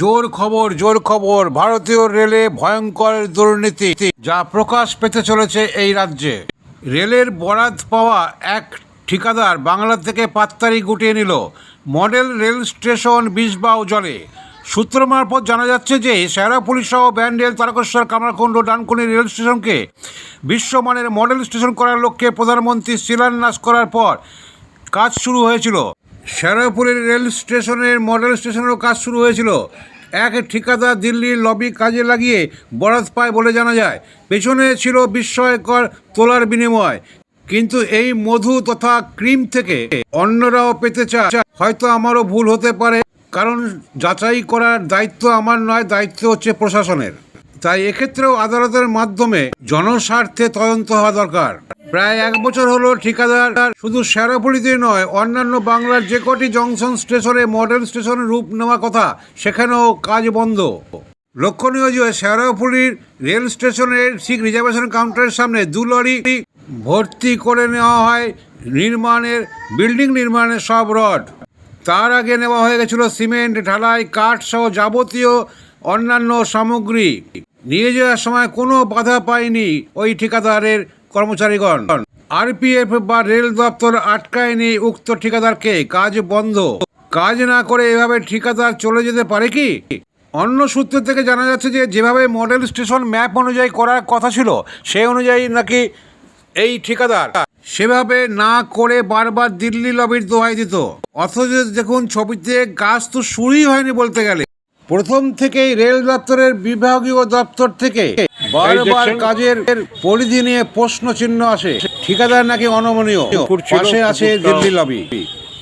জোর খবর জোর খবর, ভারতীয় রেলে ভয়ঙ্কর দুর্নীতি যা প্রকাশ পেতে চলেছে এই রাজ্যে। রেলের বরাত পাওয়া এক ঠিকাদার বাংলা থেকে পাত্তারি গুটিয়ে নিল। মডেল রেল স্টেশন বিষবাও জলে। সূত্র মারফত জানা যাচ্ছে যে, সেরা পুলিশ সহ ব্যান্ডেল তারকেশ্বর কামরাকুণ্ড ডানকুনি রেল স্টেশনকে বিশ্বমানের মডেল স্টেশন করার লক্ষ্যে প্রধানমন্ত্রী শিলান্যাস করার পর কাজ শুরু হয়েছিল। শেরাপুরের রেল স্টেশনের মডেল স্টেশনেরও কাজ শুরু হয়েছিল। এক ঠিকাদার দিল্লির লবি কাজে লাগিয়ে বরাত পায় বলে জানা যায়। পেছনে ছিল বিস্ময়কর তোলার বিনিময়। কিন্তু এই মধু তথা ক্রিম থেকে অন্যরাও পেতে চায়। হয়তো আমারও ভুল হতে পারে। কারণ যাচাই করার দায়িত্ব আমার নয়, দায়িত্ব হচ্ছে প্রশাসনের। তাই এক্ষেত্রেও আদালতের মাধ্যমে জনস্বার্থে তদন্ত হওয়া দরকার। প্রায় এক বছর হলো ঠিকাদার। শুধু শেরাপুলিতে নয়, অন্যান্য বাংলার যে কটি জংশন স্টেশনে, মডেল স্টেশনে রূপ নেওয়া কথা, সেখানেও কাজ বন্ধ। লক্ষণীয় যে শেরাপুলির রেল স্টেশনের ঠিক রিজার্ভেশন কাউন্টারের সামনে দু লরি ভর্তি করে নেওয়া হয় নির্মাণের, বিল্ডিং নির্মাণের সব রড। তার আগে নেওয়া হয়ে গেছিল সিমেন্ট, ঢালাই কাঠ সহ যাবতীয় অন্যান্য সামগ্রী। নিয়ে যাওয়ার সময় কোনো বাধা পায়নি ওই ঠিকাদারের কর্মচারীগণ, আরপিএফ বা রেল দপ্তর আটকায়নি উক্ত ঠিকাদারকে, কাজ বন্ধ। কাজ না করে এভাবে ঠিকাদার চলে যেতে পারে কি? অন্য সূত্র থেকে জানা যাচ্ছে যে, যেভাবে মডেল স্টেশন ম্যাপ অনুযায়ী করার কথা ছিল, সেই অনুযায়ী নাকি এই ঠিকাদার সেভাবে না করে বারবার দিল্লি লবির দোহাই দিত। অথচ দেখুন, ছবিতে কাজ তো শুরুই হয়নি বলতে গেলে। প্রথম থেকেই রেল দপ্তরের বিভাগীয় দপ্তর থেকে বারবার কাজের পরিধি নিয়ে প্রশ্ন চিহ্ন আসে। ঠিকাদার নাকি অনমনীয়? পাশে আছে দিল্লি লবি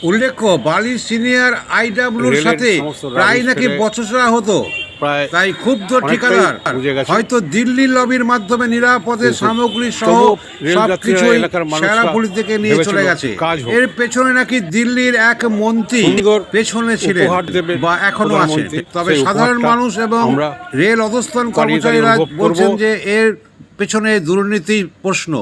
উল্লেখ্য বালি সিনিয়র আইডাব্লিউর সাথে প্রায় নাকি বছর হতো। প্রায় তাই ক্ষুব্ধ ঠিকাদার। হয়তো দিল্লি লবির মাধ্যমে নিরাপদে সামগ্রী সহ থেকে নিয়ে চলে গেছে। এর পেছনে নাকি দিল্লির এক মন্ত্রী পেছনে ছিলেন বা এখনও আছে। তবে সাধারণ মানুষ এবং রেল অধস্তন দাঁড়িয়ে কর্মচারীরা বলছেন যে এর পেছনে দুর্নীতি প্রশ্ন।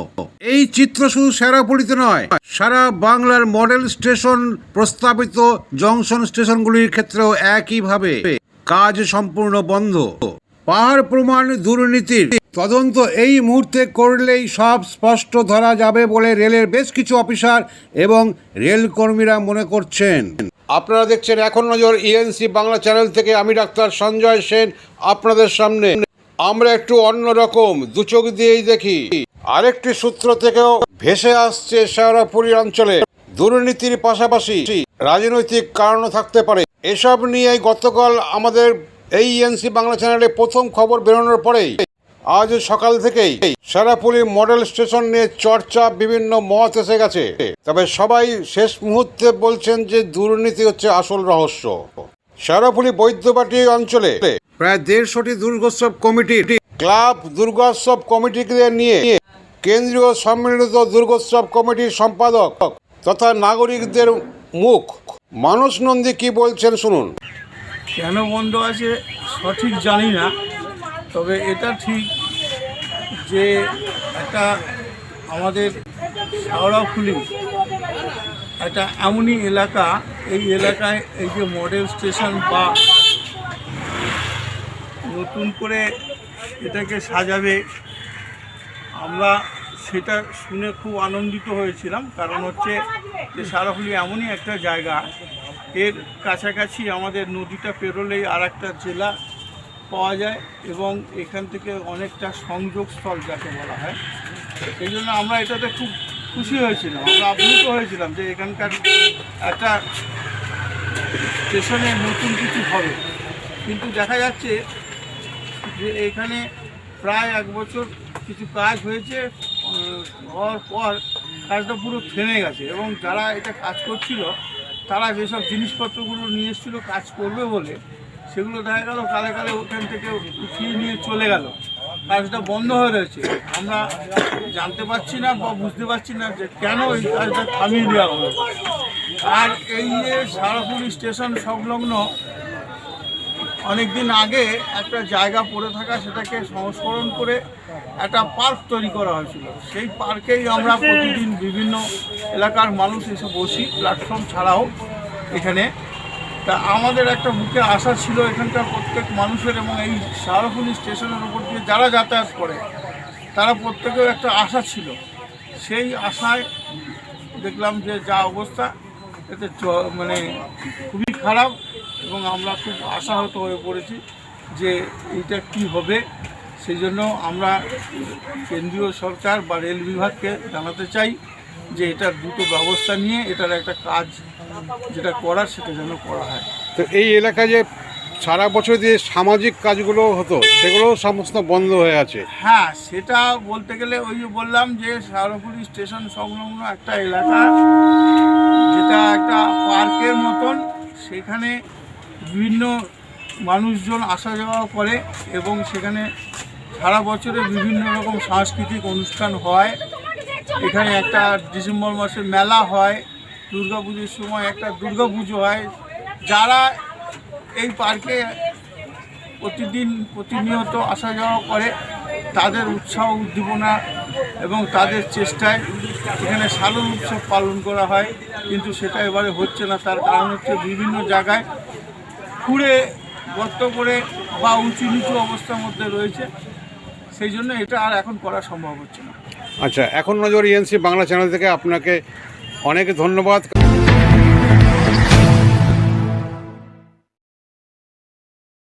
এই চিত্র শুধু শেরাপুলিতে নয় সারা বাংলার মডেল স্টেশন প্রস্তাবিত জংশন স্টেশনগুলির ক্ষেত্রেও একইভাবে। কাজ সম্পূর্ণ বন্ধ। পাহাড় প্রমাণ দুর্নীতির। তদন্ত এই মুহূর্তে করলেই সব স্পষ্ট ধরা যাবে বলে রেলের বেশ কিছু অফিসার এবং রেল কর্মীরা মনে করছেন। আপনারা দেখছেন এখন নজর ইএনসি বাংলা চ্যানেল থেকে। আমি ডাক্তার সঞ্জয় সেন, আপনাদের সামনে। আমরা একটু অন্য রকম, দু চোখ দিয়েই দেখি। আরেকটি সূত্র থেকেও ভেসে আসছে শেওড়াপুরি অঞ্চলে। দুর্নীতির পাশাপাশি রাজনৈতিক কারণও থাকতে পারে। এসব নিয়ে গতকাল আমাদের এই এনসি বাংলা চ্যানেলে প্রথম খবর বেরোনোর পরেই আজ সকাল থেকেই সারাপুলি মডেল স্টেশন নিয়ে চর্চা বিভিন্ন মত এসে গেছে। তবে সবাই শেষ মুহূর্তে বলছেন যে দুর্নীতি হচ্ছে আসল রহস্য। সারাপুলি বৈদ্যবাটি অঞ্চলে প্রায় দেড়শোটি দুর্গোৎসব কমিটি, ক্লাব দুর্গোৎসব কমিটিকে নিয়ে কেন্দ্রীয় সম্মিলিত দুর্গোৎসব কমিটির সম্পাদক তথা নাগরিকদের মুখ মানুষ নন্দী কি বলছেন শুনুন। কেন বন্ধ আছে সঠিক জানি না, তবে এটা ঠিক যে একটা আমাদের শাওড়াফুলি একটা এমনই এলাকা, এই এলাকায় এই যে মডেল স্টেশন বা নতুন করে এটাকে সাজাবে, আমরা সেটা শুনে খুব আনন্দিত হয়েছিলাম, কারণ হচ্ছে যে সারাফুলি এমনই একটা জায়গা। এর কাছাকাছি আমাদের নদীটা পেরোলেই আর একটা জেলা পাওয়া যায় এবং এখান থেকে অনেকটা সংযোগস্থল যাকে বলা হয়। সেই জন্য আমরা এটাতে খুব খুশি হয়েছিলাম, আমরা আপ্লুত হয়েছিলাম যে এখানকার একটা স্টেশনে নতুন কিছু হবে। কিন্তু দেখা যাচ্ছে যে এখানে প্রায় এক বছর কিছু কাজ হয়েছে হওয়ার পর কাজটা পুরো থেমে গেছে এবং যারা এটা কাজ করছিল, তারা যেসব জিনিসপত্রগুলো নিয়ে এসেছিল কাজ করবে বলে, সেগুলো দেখা গেল কালে কালে ওখান থেকে উঠিয়ে নিয়ে চলে গেল। কাজটা বন্ধ হয়ে রয়েছে। আমরা জানতে পারছি না বা বুঝতে পারছি না যে কেন এই কাজটা থামিয়ে দেওয়া হলো। আর এই যে সারাপুরি স্টেশন সংলগ্ন অনেক দিন আগে একটা জায়গা পড়ে থাকা, সেটাকে সংস্করণ করে একটা পার্ক তৈরি করা হয়েছিল। সেই পার্কেই আমরা প্রতিদিন বিভিন্ন এলাকার মানুষ এসে বসি, প্ল্যাটফর্ম ছাড়াও এখানে। তা আমাদের একটা মুখে আশা ছিল এখানকার প্রত্যেক মানুষের এবং এই শাহরফুলি স্টেশনের উপর দিয়ে যারা যাতায়াত করে, তারা প্রত্যেকের একটা আশা ছিল। সেই আশায় দেখলাম যে যা অবস্থা, এতে মানে খুবই খারাপ। এবং আমরা খুব আশাহত হয়ে পড়েছি যে এইটা কি হবে। সেই জন্য আমরা কেন্দ্রীয় সরকার বা রেল বিভাগকে জানাতে চাই যে এটার দ্রুত ব্যবস্থা নিয়ে এটার একটা কাজ যেটা করার সেটা যেন করা হয়। তো এই এলাকায় যে সারা বছর যে সামাজিক কাজগুলো হতো সেগুলো সমস্ত বন্ধ হয়ে আছে। হ্যাঁ সেটা বলতে গেলে ওই যে বললাম যে শাহরপুরি স্টেশন সংলগ্ন একটা এলাকা যেটা একটা পার্কের মতন সেখানে বিভিন্ন মানুষজন আসা যাওয়া করে এবং সেখানে সারা বছরে বিভিন্ন রকম সাংস্কৃতিক অনুষ্ঠান হয়। এখানে একটা ডিসেম্বর মাসে মেলা হয় দুর্গা পুজোর সময় একটা দুর্গা পুজো হয়। যারা এই পার্কে প্রতিদিন প্রতিনিয়ত আসা যাওয়া করে, তাদের উৎসাহ উদ্দীপনা এবং তাদের চেষ্টায় এখানে সালন উৎসব পালন করা হয়। কিন্তু সেটা এবারে হচ্ছে না, তার কারণ হচ্ছে বিভিন্ন জায়গায় খুঁড়ে গর্ত করে বা উঁচু নিচু অবস্থার মধ্যে রয়েছে। সেই জন্য এটা আর এখন করা সম্ভব হচ্ছে না। আচ্ছা এখন নজর ইএনসি বাংলা চ্যানেল থেকে। আপনাকে অনেক ধন্যবাদ।